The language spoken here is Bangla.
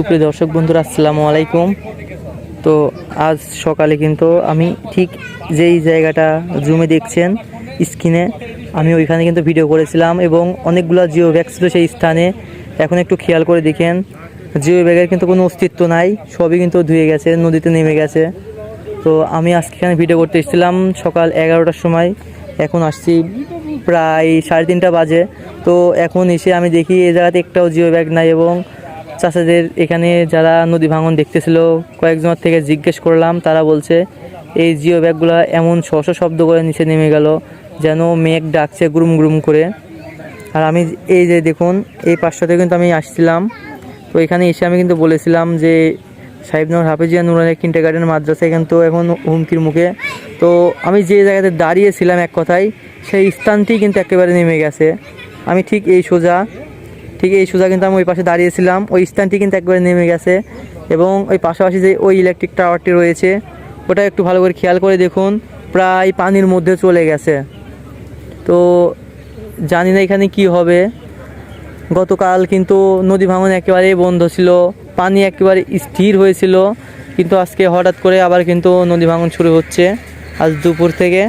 সুপ্রিয় দর্শক বন্ধুরা, আসসালামু আলাইকুম। তো আজ সকালে কিন্তু আমি ঠিক যেই জায়গাটা জুমে দেখছেন স্ক্রিনে, আমি ওইখানে কিন্তু ভিডিও করেছিলাম এবং অনেকগুলো জিও ব্যাগ ছিল সেই স্থানে। এখন একটু খেয়াল করে দেখেন জিও ব্যাগের কিন্তু কোনো অস্তিত্ব নাই, সবই কিন্তু ধুয়ে গেছে, নদীতে নেমে গেছে। তো আমি আজকে এখানে ভিডিও করতে এসেছিলাম সকাল এগারোটার সময়, এখন আসছি প্রায় সাড়ে তিনটা বাজে। তো এখন এসে আমি দেখি এই জায়গাতে একটাও জিও ব্যাগ নাই এবং চাষাদের এখানে যারা নদী ভাঙন দেখতেছিল, কয়েকজনের থেকে জিজ্ঞেস করলাম, তারা বলছে, এই জিও ব্যাগগুলো এমন শশ শব্দ করে নিচে নেমে গেল, যেন মেঘ ডাকছে গ্রুম গ্রুম করে। আর আমি এই যে দেখুন, এই পাঁচটাতে কিন্তু আমি আসছিলাম। তো এখানে এসে আমি কিন্তু বলেছিলাম যে, সাহেবনগর হাফেজিয়া নুরানি কিন্টার গার্ডেন মাদ্রাসা কিন্তু এখন হুমকির মুখে। তো আমি যে জায়গাতে দাঁড়িয়েছিলাম এক কথায়, সেই স্থানটি কিন্তু একেবারে নেমে গেছে। আমি ঠিক এই সোজা ঠিক এই সোজা কিন্তু আমি ওই পাশে দাঁড়িয়েছিলাম ওই স্থানটি কিন্তু একবারে নেমে গেছে এবং ওই পাশাপাশি যে ওই ইলেকট্রিক টাওয়ারটি রয়েছে, ওটা একটু ভালো করে খেয়াল করে দেখুন, প্রায় পানির মধ্যে চলে গেছে। তো জানি না এখানে কি হবে। গতকাল কিন্তু নদী ভাঙন একেবারেই বন্ধ ছিল, পানি একেবারে স্থির হয়েছিল, কিন্তু আজকে হঠাৎ করে আবার কিন্তু নদী ভাঙন শুরু হচ্ছে। আজ দুপুর থেকে